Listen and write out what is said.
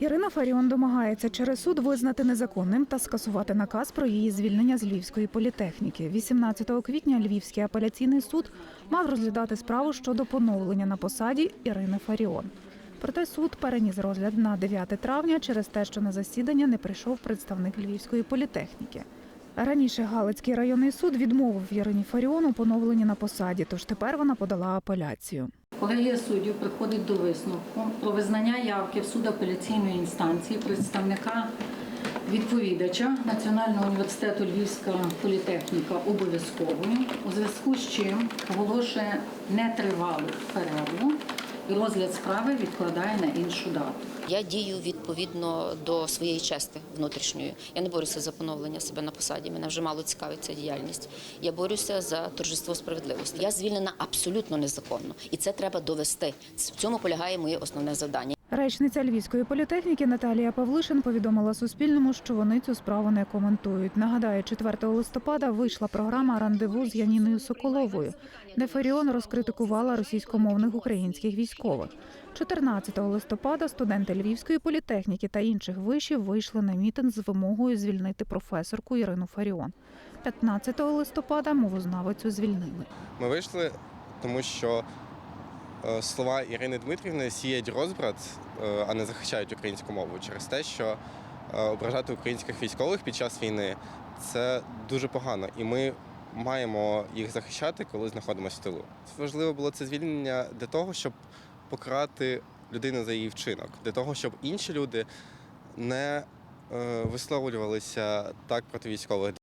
Ірина Фаріон домагається через суд визнати незаконним та скасувати наказ про її звільнення з Львівської політехніки. 18 квітня Львівський апеляційний суд мав розглядати справу щодо поновлення на посаді Ірини Фаріон. Проте суд переніс розгляд на 9 травня через те, що на засідання не прийшов представник Львівської політехніки. Раніше Галицький районний суд відмовив Ірині Фаріон у поновленні на посаді, тож тепер вона подала апеляцію. Колегія суддів приходить до висновку про визнання явки в суд апеляційної інстанції представника відповідача Національного університету Львівська політехніка обов'язковою, у зв'язку з чим оголошує нетривалу перерву і розгляд справи відкладає на іншу дату. Я дію відповідно до своєї чести внутрішньої. Я не борюся за поновлення себе на посаді. Мене вже мало цікавить ця діяльність. Я борюся за торжество справедливості. Я звільнена абсолютно незаконно, і це треба довести. В цьому полягає моє основне завдання. Речниця Львівської політехніки Наталія Павлишин повідомила Суспільному, що вони цю справу не коментують. Нагадаю, 4 листопада вийшла програма Рандеву з Яніною Соколовою, де Фаріон розкритикувала російськомовних українських військових. 14 листопада студенти Львівської політехніки та інших вишів вийшли на мітинг з вимогою звільнити професорку Ірину Фаріон. 15 листопада мовознавицю звільнили. Ми вийшли, тому що слова Ірини Дмитрівни сіять розбрат, е, а не захищають українську мову через те, що е, ображати українських військових під час війни це дуже погано, і ми маємо їх захищати, коли знаходимося в тилу. Важливо було це звільнення для того, щоб покарати людину за її вчинок, для того, щоб інші люди не е, висловлювалися так проти військових.